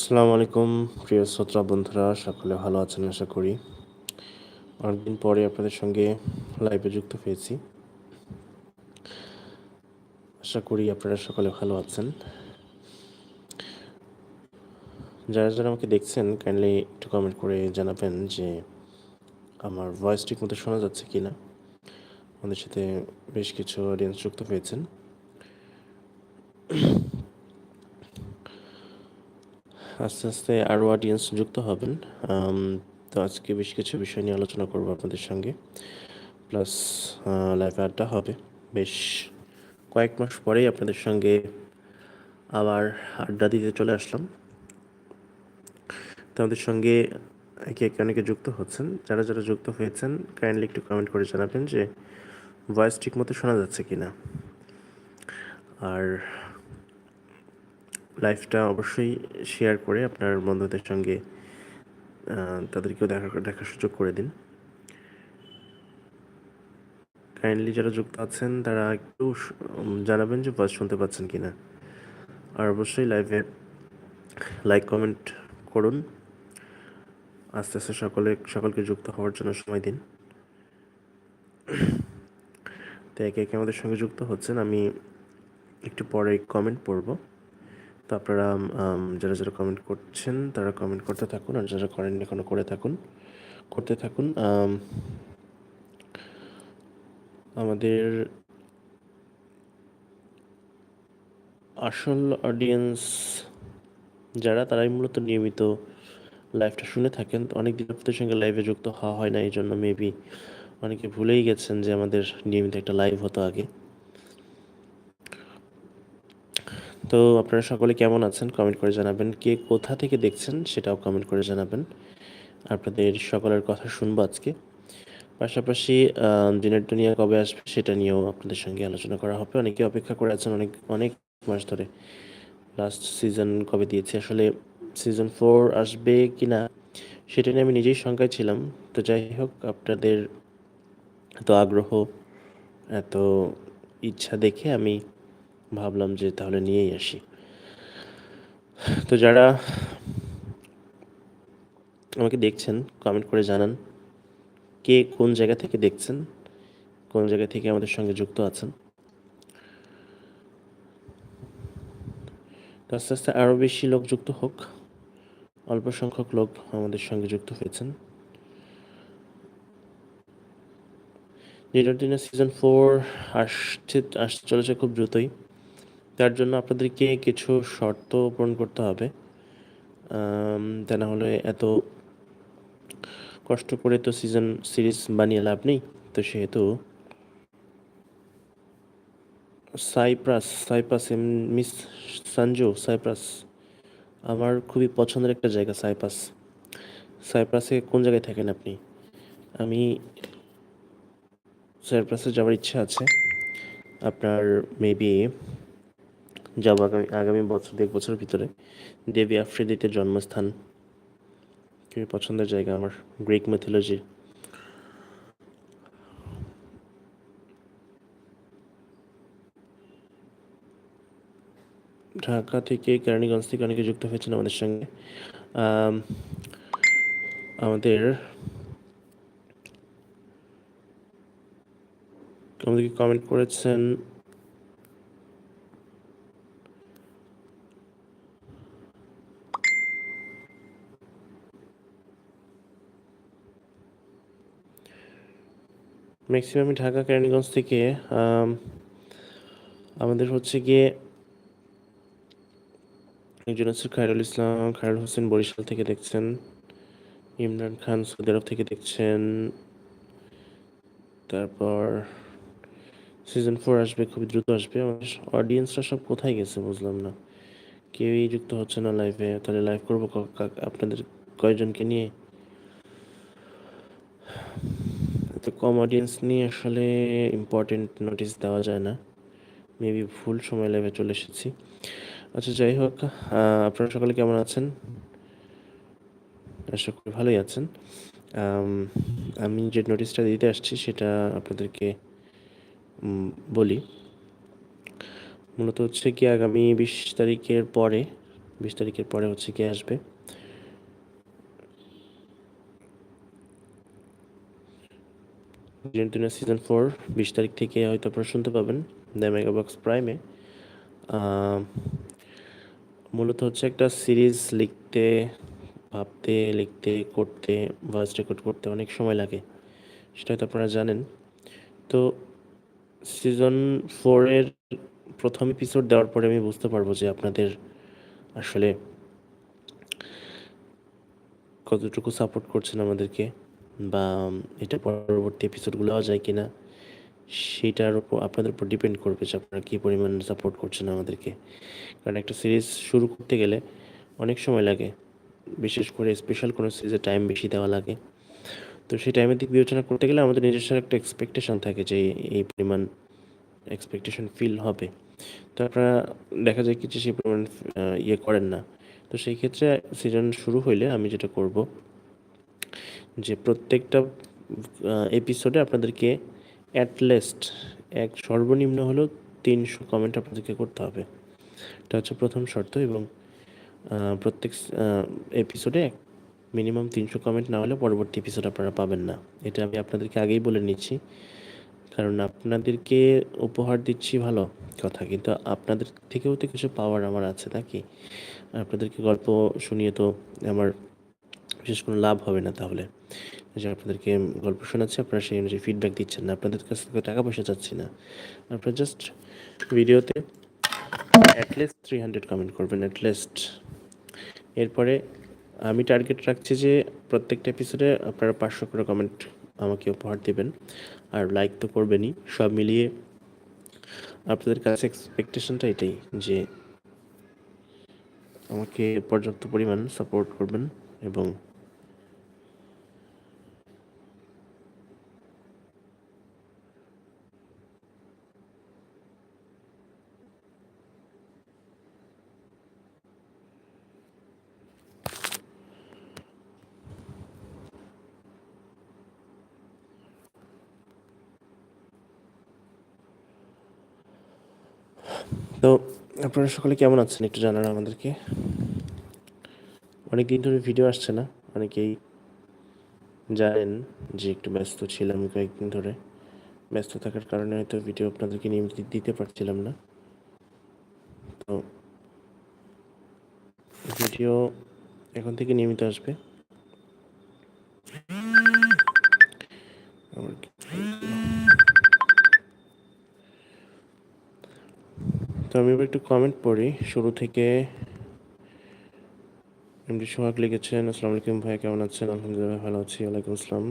আসসালামু আলাইকুম, প্রিয় শ্রোতা বন্ধুরা, সকলে ভালো আছেন আশা করি। অনেকদিন পরে আপনাদের সঙ্গে লাইভে যুক্ত হয়েছি। আশা করি আপনারা সকলে ভালো আছেন। যারা যারা আমাকে দেখছেন কাইন্ডলি একটু কমেন্ট করে জানাবেন যে আমার ভয়েস ঠিক মতো শোনা যাচ্ছে কি না আমাদের সাথে বেশ কিছু অডিয়েন্স যুক্ত হয়েছেন। আস্তে আস্তে আরও অডিয়েন্স যুক্ত হবেন। তো আজকে বেশ কিছু বিষয় নিয়ে আলোচনা করব আপনাদের সঙ্গে। প্লাস লাইভে আড্ডা হবে। বেশ কয়েক মাস পরেই আপনাদের সঙ্গে আবার আড্ডা দিতে চলে আসলাম। তো আমাদের সঙ্গে একে একে অনেকে যুক্ত হচ্ছেন। যারা যারা যুক্ত হয়েছেন কাইন্ডলি একটু কমেন্ট করে জানাবেন যে ভয়েস ঠিক মতো শোনা যাচ্ছে কি না আর লাইফটা অবশ্যই শেয়ার করে আপনার বন্ধুদের সঙ্গে তাদেরকেও দেখা, দেখার সুযোগ করে দিন। কাইন্ডলি যারা যুক্ত আছেন, তারা একটু জানাবেন যে ভয়েস শুনতে পাচ্ছেন কি না আর অবশ্যই লাইভে লাইক কমেন্ট করুন। আস্তে আস্তে সকলে, সকলকে যুক্ত হওয়ার জন্য সময় দিন। তো একে একে আমাদের সঙ্গে যুক্ত হচ্ছেন, আমি একটু পরে কমেন্ট পড়ব। তো আপনারা যারা যারা কমেন্ট করছেন, তারা কমেন্ট করতে থাকুন আর যারা করেন এখনও করে থাকুন, করতে থাকুন। আমাদের আসল অডিয়েন্স যারা, তারাই মূলত নিয়মিত লাইভটা শুনে থাকেন। অনেক দিন সঙ্গে লাইভে যুক্ত হওয়া হয় না, এই জন্য মেবি অনেকে ভুলেই গেছেন যে আমাদের নিয়মিত একটা লাইভ হতো আগে। তো আপনারা সকলে কেমন আছেন? কমেন্ট করে জানাবেন। কে কোথা থেকে দেখছেন সেটাও কমেন্ট করে জানাবেন। আপনাদের সকলের কথা শুনব আজকে। পাশাপাশি দিনের দুনিয়া কবে আসবে সেটা নিয়েও আপনাদের সঙ্গে আলোচনা করা হবে। অনেকে অপেক্ষা করে আছেন অনেক অনেক মাস ধরে। লাস্ট সিজন কবে দিয়েছে? আসলে সিজন ফোর আসবে কি না সেটা নিয়ে আমি নিজেই শঙ্কায় ছিলাম। তো যাই হোক, আপনাদের এত আগ্রহ, এত ইচ্ছা দেখে আমি ভাবলাম যে তাহলে নিয়েই আসি। তো যারা আমাকে দেখছেন কমেন্ট করে জানান কে কোন জায়গা থেকে দেখছেন, কোন জায়গা থেকে আমাদের সঙ্গে যুক্ত আছেন। তো আস্তে আস্তে আরও বেশি লোক যুক্ত হোক, অল্প সংখ্যক লোক আমাদের সঙ্গে যুক্ত হয়েছেন। ডিনার দিনের সিজন ফোর আসছে, আসতে চলেছে খুব দ্রুতই। তার জন্য আপনাদেরকে কিছু শর্ত পূরণ করতে হবে। তা না হলে এত কষ্ট করে তো সিজন সিরিজ বানিয়ে লাভ নেই। তো সেহেতু Cyprus Cyprus miss Sanju Cyprus. আমার খুবই পছন্দের একটা জায়গা সাইপ্রাস। সাইপ্রাসে কোন জায়গায় থাকেন আপনি? আমি সাইপ্রাসে যাওয়ার ইচ্ছা আছে। আপনার মেবি যাব আগামী আগামী বছর এক বছরের ভিতরে দেবী আফ্রিদিতে জন্মস্থান। খুবই পছন্দের জায়গা আমার, গ্রিক মিথোলজি ঢাকা থেকে কেরানীগঞ্জ থেকে অনেকে যুক্ত হয়েছেন আমাদের সঙ্গে। আমাদের আমাদেরকে কমেন্ট করেছেন ম্যাক্সিমামই ঢাকা, কেরানীগঞ্জ থেকে আমাদের হচ্ছে গিয়ে একজন হচ্ছে খায়রুল ইসলাম, খায়রুল হোসেন বরিশাল থেকে দেখছেন, ইমরান খান সৌদি আরব থেকে দেখছেন, তারপর সিজন ফোর আসবে, খুবই দ্রুত আসবে, আমাদের অডিয়েন্সরা সব কোথায় গেছে বুঝলাম না। কেউই যুক্ত হচ্ছে না লাইভে তাহলে লাইভ করব আপনাদের কয়জনকে নিয়ে? তো কম অডিয়েন্স নিয়ে আসলে ইম্পর্টেন্ট নোটিস দেওয়া যায় না। মেবি ফুল সময় লাইভে চলে এসেছি। আচ্ছা যাই হোক আপনারা সকলে কেমন আছেন? আশা করি ভালোই আছেন। আমি যে নোটিশটা দিতে আসছি সেটা আপনাদেরকে বলি। মূলত হচ্ছে কি আগামী বিশ তারিখের পরে, বিশ তারিখের পরে হচ্ছে কে আসবে। আর্জেন্টিনা সিজন ফোর বিশ তারিখ থেকে হয়তো আপনারা শুনতে পাবেন দ্য মেগাবক্স প্রাইমে মূলত হচ্ছে একটা সিরিজ লিখতে, ভাবতে, লিখতে, করতে ভয়েস রেকর্ড করতে অনেক সময় লাগে, সেটা হয়তো আপনারা জানেন। তো সিজন ফোরের প্রথম এপিসোড দেওয়ার পরে আমি বুঝতে পারব যে আপনাদের আসলে কতটুকু সাপোর্ট করছেন আমাদেরকে। বা এটা পরবর্তী এপিসোডগুলো দেওয়া যায় কিনা, সেটার উপর আপনাদের উপর ডিপেন্ড করবে যে আপনারা কী পরিমাণ সাপোর্ট করছেন আমাদেরকে। কারণ একটা সিরিজ শুরু করতে গেলে অনেক সময় লাগে, বিশেষ করে স্পেশাল কোনো সিরিজে টাইম বেশি দেওয়া লাগে। তো সেই টাইমের দিক বিবেচনা করতে গেলে আমাদের নিজস্ব একটা এক্সপেকটেশন থাকে যে এই পরিমাণ এক্সপেকটেশন ফিল হবে। তো আপনারা দেখা যায় কিছু সেই পরিমাণ ইয়ে করেন না। তো সেই ক্ষেত্রে সিজন শুরু হইলে আমি যেটা করব যে প্রত্যেকটা এপিসোডে আপনাদেরকে অ্যাটলিস্ট এক সর্বনিম্ন হলেও তিনশো কমেন্ট আপনাদেরকে করতে হবে। এটা হচ্ছে প্রথম শর্ত এবং প্রত্যেক এপিসোডে মিনিমাম তিনশো কমেন্ট না হলে পরবর্তী এপিসোড আপনারা পাবেন না। এটা আমি আপনাদেরকে আগেই বলে নিচ্ছি। কারণ আপনাদেরকে উপহার দিচ্ছি ভালো কথা, কিন্তু আপনাদের থেকেও তো কিছু পাওয়ার আমার আছে নাকি? আপনাদেরকে গল্প শুনিয়ে তো আমার বিশেষ কোনো লাভ হবে না তাহলে। যে আপনাদেরকে গল্প শোনাচ্ছি, আপনারা সেই অনুযায়ী ফিডব্যাক দিচ্ছেন না। আপনাদের কাছ থেকে টাকা পয়সা চাচ্ছি না। আপনারা জাস্ট ভিডিওতে at least three hundred comment করবেন অ্যাটলিস্ট এরপরে আমি টার্গেট রাখছি যে প্রত্যেকটা এপিসোডে আপনারা পাঁচশো করে কমেন্ট আমাকে উপহার দেবেন। আর লাইক তো করবেনই। সব মিলিয়ে আপনাদের কাছে এক্সপেকটেশনটা এটাই যে আমাকে পর্যাপ্ত পরিমাণ সাপোর্ট করবেন এবং তো আপনারা সকলে কেমন আছেন একটু জানান আমাদেরকে? অনেক দিন ধরে ভিডিও আসছে না, অনেকেই জানেন যে একটু ব্যস্ত ছিলাম কয়েকদিন ধরে। ব্যস্ত থাকার কারণে হয়তো ভিডিও আপনাদেরকে নিয়মিত দিতে পারছিলাম না। তো ভিডিও এখন থেকে নিয়মিত আসবে। আমার তো আমি এবার একটু কমেন্ট পড়ি। শুরু থেকে এমডি সোহাগ লিখেছেন, আসসালামু আলাইকুম ভাই, কেমন আছেন? আলহামদুলিল্লাহ ভালো আছি। ওয়ালাইকুম আসসালাম।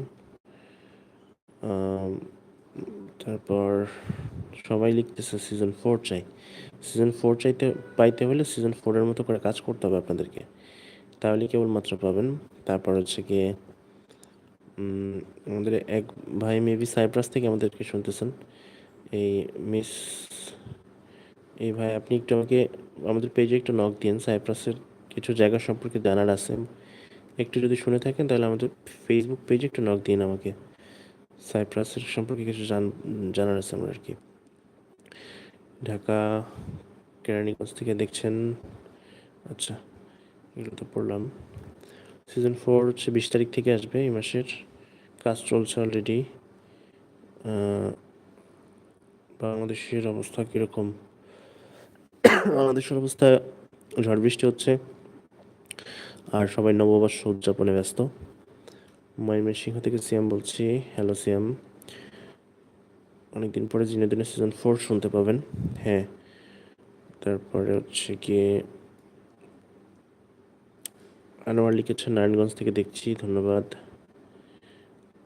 তারপর সবাই লিখতেছে সিজন ফোর চাই। সিজন ফোর চাইতে, পাইতে হলে সিজন ফোরের মতো করে কাজ করতে হবে আপনাদেরকে। তাহলে কেবলমাত্র পাবেন। তারপর হচ্ছে গিয়ে আমাদের এক ভাই মেবি সাইপ্রাস থেকে আমাদেরকে শুনতেছেন। এই মিস এই ভাই, আপনি একটু আমাকে, আমাদের পেজে একটু নক দিন সাইপ্রাসের কিছু জায়গা সম্পর্কে জানার আছে। একটু যদি শুনে থাকেন, তাহলে আমাদের ফেসবুক পেজে একটু নক দিন আমাকে। সাইপ্রাসের সম্পর্কে কিছু জান, জানার আছে আমার আর কি। ঢাকা, কেরানীগঞ্জ থেকে দেখছেন। আচ্ছা এগুলো তো পড়লাম। সিজন ফোর হচ্ছে বিশ তারিখ থেকে আসবে, এই মাসের। কাজ চলছে অলরেডি বাংলাদেশের অবস্থা কীরকম? বাংলাদেশের অবস্থা, ঝড় বৃষ্টি হচ্ছে, আর সবাই নববর্ষ উদযাপনে ব্যস্ত। ময়মনসিংহ থেকে সিএম বলছি হ্যালো সিএম। অনেকদিন পরে দিনে দিনে সিজন ফোর শুনতে পাবেন। হ্যাঁ। তারপরে হচ্ছে গিয়ে আনোয়ার লিখেছেন, নারায়ণগঞ্জ থেকে দেখছি, ধন্যবাদ।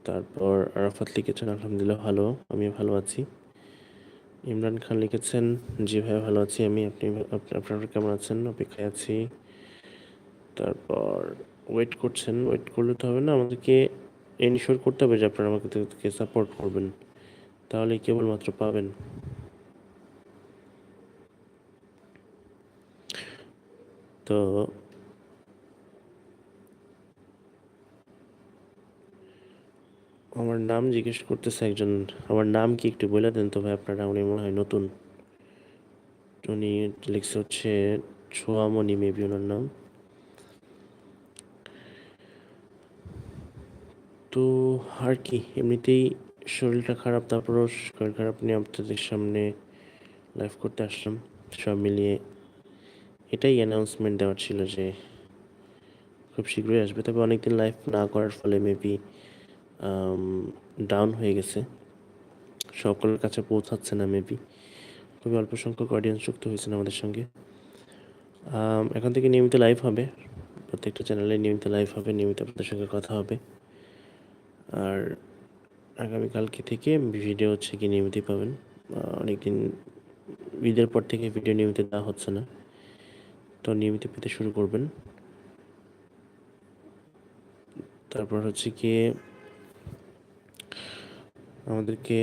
তারপর আরাফাত লিখেছেন, আলহামদুলিল্লাহ, ভালো। আমিও ভালো আছি। ইমরান খান লিখেছেন, জি ভাই ভালো আছি। আমি আপনি আপনারা কেমন আছেন? অপেক্ষায় আছি। তারপর ওয়েট করছেন। ওয়েট করলে তো হবে না, আমাদেরকে এনশোর করতে হবে যে আপনারা আমাকে সাপোর্ট করবেন। তাহলে কেবলমাত্র পাবেন। তো আমার নাম জিজ্ঞেস করতেছে একজন, আমার নাম কি একটু বলে দেন তো ভাই আপনারা, উনি মনে হয় নতুন। উনি লিখছে হচ্ছে, ছোয়ামণি মেবি ওনার নাম। তো আর কি, এমনিতেই শরীরটা খারাপ, তারপরও শরীর খারাপ নিয়ে আপনাদের সামনে লাইভ করতে আসলাম, সব মিলিয়ে। এটাই অ্যানাউন্সমেন্ট দেওয়ার ছিল যে খুব শীঘ্রই আসবে, তবে অনেকদিন লাইভ না করার ফলে মেবি ডাউন হয়ে গেছে। সকলের কাছে পৌঁছাচ্ছে না মেবি খুবই অল্প সংখ্যক অডিয়েন্স যুক্ত হয়েছেন আমাদের সঙ্গে। এখন থেকে নিয়মিত লাইভ হবে। প্রত্যেকটা চ্যানেলে নিয়মিত লাইভ হবে, নিয়মিত আপনাদের সঙ্গে কথা হবে। আর আগামীকালকে থেকে ভিডিও হচ্ছে কি নিয়মিতই পাবেন। অনেকদিন, ঈদের পর থেকে ভিডিও নিয়মিত দেওয়া হচ্ছে না। তো নিয়মিত পেতে শুরু করবেন। তারপর হচ্ছে কি আমাদেরকে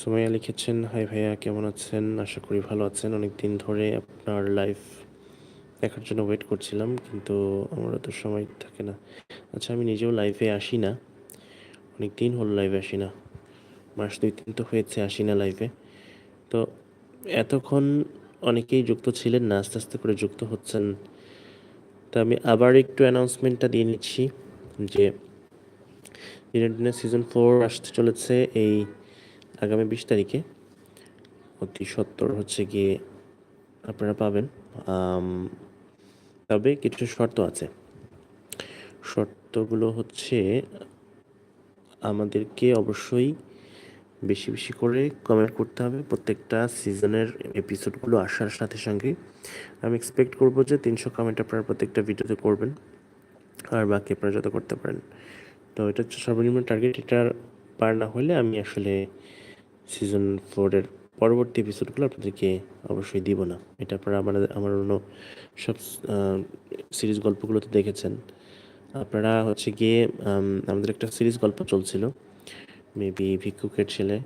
সোমাইয়া লিখেছেন, হাই ভাইয়া, কেমন আছেন? আশা করি ভালো আছেন। অনেক দিন ধরে আপনার লাইফ দেখার জন্য ওয়েট করছিলাম, কিন্তু আমার তো সময় থাকে না। আচ্ছা আমি নিজেও লাইভে আসি না। অনেক দিন হলো লাইভে আসি না। মাস দুই তিন তো হয়েছে, আসি না লাইভে তো এতক্ষণ অনেকেই যুক্ত ছিলেন না, আস্তে আস্তে করে যুক্ত হচ্ছেন। তো আমি আবার একটু অ্যানাউন্সমেন্টটা দিয়ে নিচ্ছি যে দিনের সিজন ফোর আসতে চলেছে এই আগামী বিশ তারিখে। অতি সত্তর হচ্ছে গিয়ে আপনারা পাবেন। তবে কিছু শর্ত আছে। শর্তগুলো হচ্ছে, আমাদেরকে অবশ্যই বেশি বেশি করে কমেন্ট করতে হবে। প্রত্যেকটা সিজনের এপিসোডগুলো আসার সাথে সঙ্গে। আমি এক্সপেক্ট করব যে তিনশো কমেন্ট আপনারা প্রত্যেকটা ভিডিওতে করবেন। আর বাকি আপনারা যত করতে পারেন। তো এটা হচ্ছে সর্বনিম্ন টার্গেট এটা পার না হলে আমি আসলে সিজন ফোরের পরবর্তী এপিসোডগুলো আপনাদেরকে অবশ্যই দিব না। এটা আপনারা আমাদের আমার অন্য সব সিরিজ গল্পগুলোতে দেখেছেন। আপনারা হচ্ছে গিয়ে আমাদের একটা সিরিজ গল্প চলছিল মেবি ভিক্ষুকের ছেলে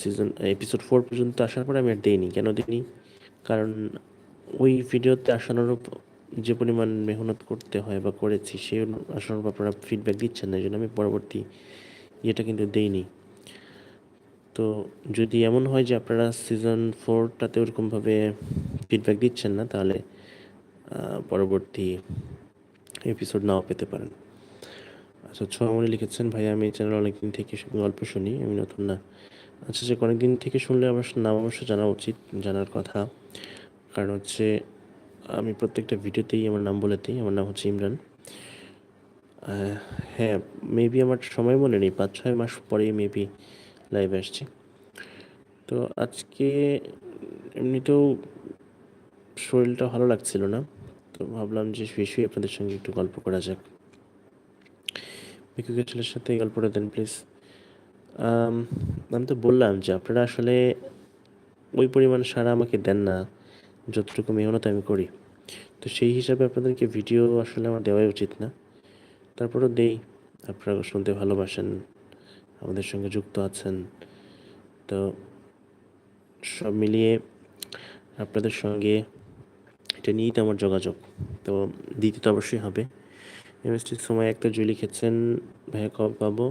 সিজন এপিসোড ফোর পর্যন্ত আসার পরে আমি আর দিইনি। কেন দিইনি? কারণ ওই ভিডিওতে আসানোর যে পরিমাণ মেহনত করতে হয় বা করেছি, সেই আসানোর আপনারা ফিডব্যাক দিচ্ছেন না এই জন্য আমি পরবর্তী ইয়েটা কিন্তু দেইনি। তো যদি এমন হয় যে আপনারা সিজন ফোরটাতে ওরকমভাবে ফিডব্যাক দিচ্ছেন না, তাহলে পরবর্তী এপিসোড নাও পেতে পারেন। আচ্ছা ছোয়ামণি লিখেছেন ভাই আমি চ্যানেল অনেকদিন থেকে গল্প শুনি, আমি নতুন না। আচ্ছা যে অনেকদিন থেকে শুনলে আমার নাম অবশ্য জানা উচিত, জানার কথা। কারণ হচ্ছে আমি প্রত্যেকটা ভিডিওতেই আমার নাম বলে দিই আমার নাম হচ্ছে ইমরান। হ্যাঁ মেবি আমার সময় মনে নেই পাঁচ ছয় মাস পরেই মেবি লাইভে আসছি। তো আজকে এমনিতেও শরীরটা ভালো লাগছিল না, তো ভাবলাম যে শুয়ে আপনাদের সঙ্গে একটু গল্প করা যাক। ভিক্ষুকের ছেলের সাথে গল্পটা দেন প্লিজ আমি তো বললাম যে আপনারা আসলে ওই পরিমাণ সারা আমাকে দেন না। যতটুকু মেহনত আমি করি। তো সেই হিসাবে আপনাদেরকে ভিডিও আসলে আমার দেওয়াই উচিত না। তারপরেও দেই, আপনারা শুনতে ভালোবাসেন, আমাদের সঙ্গে যুক্ত আছেন। তো সব মিলিয়ে আপনাদের সঙ্গে এটা নিয়েই তো আমার যোগাযোগ। তো দিতে তো অবশ্যই হবে। এমএসটির সময় একটা জুই লিখেছেন ভাইয়া কবে পাবো।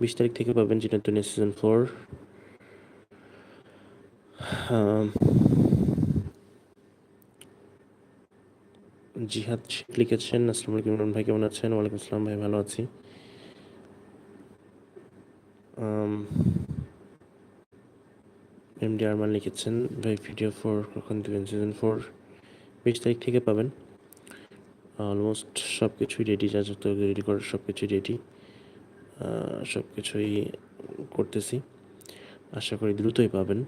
বিশ তারিখ থেকে পাবেন তো সিজন ফোর জিহাদ শেখ লিখেছেন, আসসালামু আলাইকুম ইমরান ভাই, কেমন আছেন? ওয়ালাইকুম আসসালাম ভাই, ভালো আছি। এম ডি আরমান লিখেছেন, ভাই ভিডিও ফোর কখন দেবেন? সিজন ফোর বিশ তারিখ থেকে পাবেন। অলমোস্ট সব কিছুই রেডি যা যত রেডি করার সব কিছুই রেডি সব কিছুই করতেছি। আশা করি দ্রুতই পাবেন।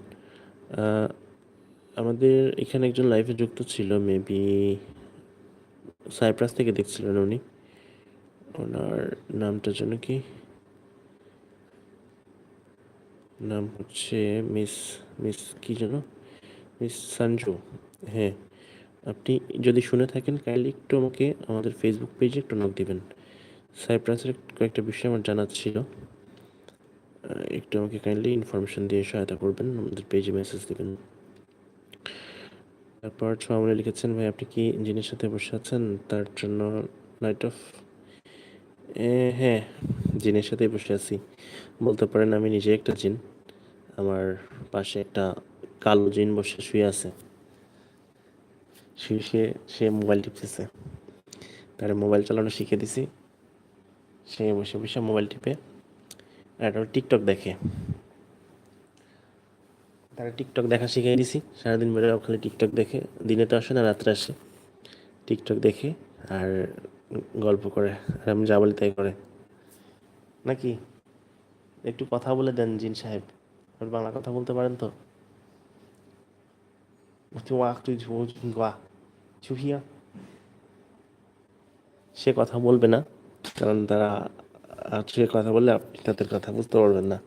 আমাদের এখানে একজন লাইভে যুক্ত ছিল মেবি সাইপ্রাস থেকে দেখছিলেন উনি। ওনার নামটা যেন কি? নাম হচ্ছে মিস মিস কি যেন? মিস সঞ্জু হ্যাঁ আপনি যদি শুনে থাকেন কাইন্ডলি একটু আমাকে আমাদের ফেসবুক পেজে একটু নক দিবেন। সাইপ্রাসের কয়েকটা বিষয় আমার জানার ছিল। একটু আমাকে কাইন্ডলি ইনফরমেশন দিয়ে সহায়তা করবেন, আমাদের পেজে মেসেজ দেবেন। তারপর ছোয়ামলে লিখেছেন, ভাই, আপনি কি জিনের সাথে বসে আছেন? তার জন্য নাইট অফ হ্যাঁ জিনের সাথেই বসে আছি। বলতে পারেন আমি নিজে একটা জিন। আমার পাশে একটা কালো জিন বসে শুয়ে আছে। শুয়ে শুয়ে, সে মোবাইল টিপতেছে। তার মোবাইল চালানো শিখে দিছি। সে বসে বসে মোবাইল টিপে। আর টিকটক দেখে। তারা টিকটক দেখা শিখিয়ে দিছি। সারাদিন বেড়ে খালি টিকটক দেখে, দিনে তো আসে না, রাত্রে আসে। টিকটক দেখে আর গল্প করে, আর আমি যা বলি তাই করে। নাকি? একটু কথা বলে দেন জিন সাহেব। আপনি বাংলা কথা বলতে পারেন তো? চুহিয়া সে কথা বলবে না, কারণ তারা কথা বললে আপনি তাদের কথা বুঝতে পারবেন না।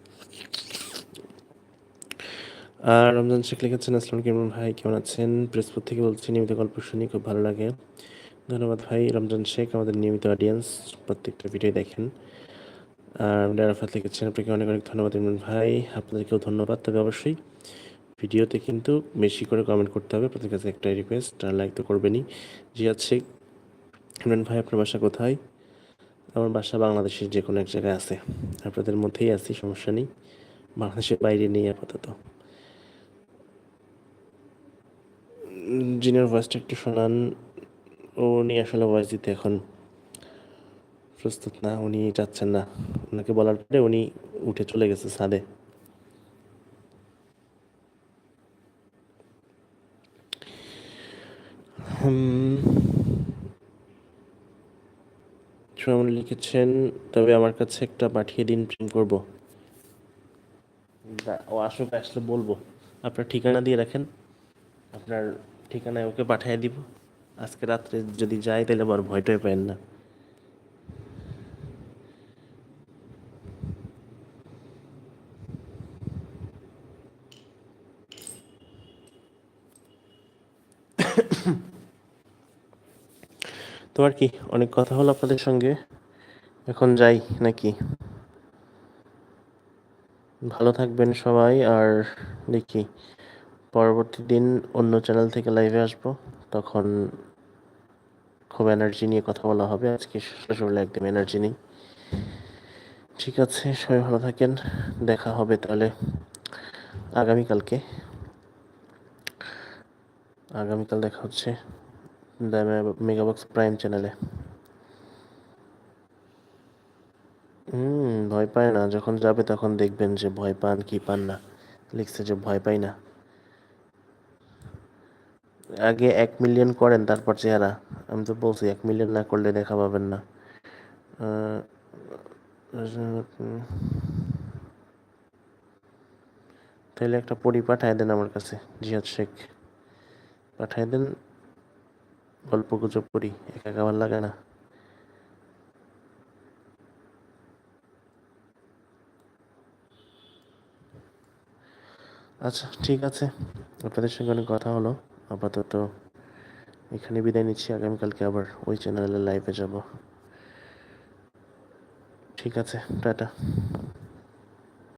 আর রমজান শেখ লিখেছেন আসলাম কেমন ভাই, কেমন আছেন? প্রেসপুর থেকে বলছি, নিয়মিত গল্প শুনি, খুব ভালো লাগে। ধন্যবাদ ভাই, রমজান শেখ আমাদের নিয়মিত অডিয়েন্স প্রত্যেকটা ভিডিও দেখেন। আর আরাফাত লিখেছেন, আপনাকে অনেক অনেক ধন্যবাদ ইমরান ভাই, আপনাদেরকেও ধন্যবাদ। তবে অবশ্যই ভিডিওতে কিন্তু বেশি করে কমেন্ট করতে হবে, আপনাদের কাছে একটাই রিকোয়েস্ট আর লাইক তো করবেনই। জিয়াদ শেখ, ইমরান ভাই, আপনার বাসা কোথায়? আমার বাসা বাংলাদেশের যে কোনো এক জায়গায় আছে। আপনাদের মধ্যেই আছি, সমস্যা নেই। বাংলাদেশের বাইরে নেই আপাতত। জিনের ভয়েসটা একটু শোনান। উনি আসলে ভয়েস দিতে এখন প্রস্তুত না, উনি যাচ্ছেন না। ওনাকে বলার পরে উনি উঠে চলে গেছে ছাদে। সুমন লিখেছেন, তবে আমার কাছে একটা পাঠিয়ে দিন, প্রেম করব। ও আসুক, আসলে বলব। আপনার ঠিকানা দিয়ে রাখেন। আপনার ঠিকানায় ওকে পাঠিয়ে দিব। আজকে রাত্রে যদি যাই তাহলে আবার ভয়টাই পাবেন না। তো আর কি অনেক কথা হলো আপনাদের সঙ্গে? এখন যাই নাকি? ভালো থাকবেন সবাই, আর দেখি পরবর্তী দিন অন্য চ্যানেল থেকে লাইভে আসব। তখন খুব এনার্জি নিয়ে কথা বলা হবে। আজকে আসলে একদম এনার্জি নেই। ঠিক আছে, সবাই ভালো থাকেন। দেখা হবে তাহলে আগামীকালকে। আগামীকাল দেখা হচ্ছে দ্য মেগাবক্স প্রাইম চ্যানেলে হুম, ভয় পায় না। যখন যাবে তখন দেখবেন যে ভয় পান কি পান না। লিখছে যে ভয় পাই না। আগে এক মিলিয়ন করেন, তারপর চেহারা। আমি তো বলছি, এক মিলিয়ন না করলে দেখা পাবেন না। তাহলে একটা পড়ি পাঠায় দেন আমার কাছে জিহাদ শেখ। পাঠায় দেন, গল্প গুজব করি, একা ভালো লাগে না। আচ্ছা ঠিক আছে। আপনাদের সঙ্গে অনেক কথা হলো। আপাতত এখানে বিদায় নিচ্ছি আগামীকালকে আবার ওই চ্যানেলে লাইভে যাব। ঠিক আছে টাটা।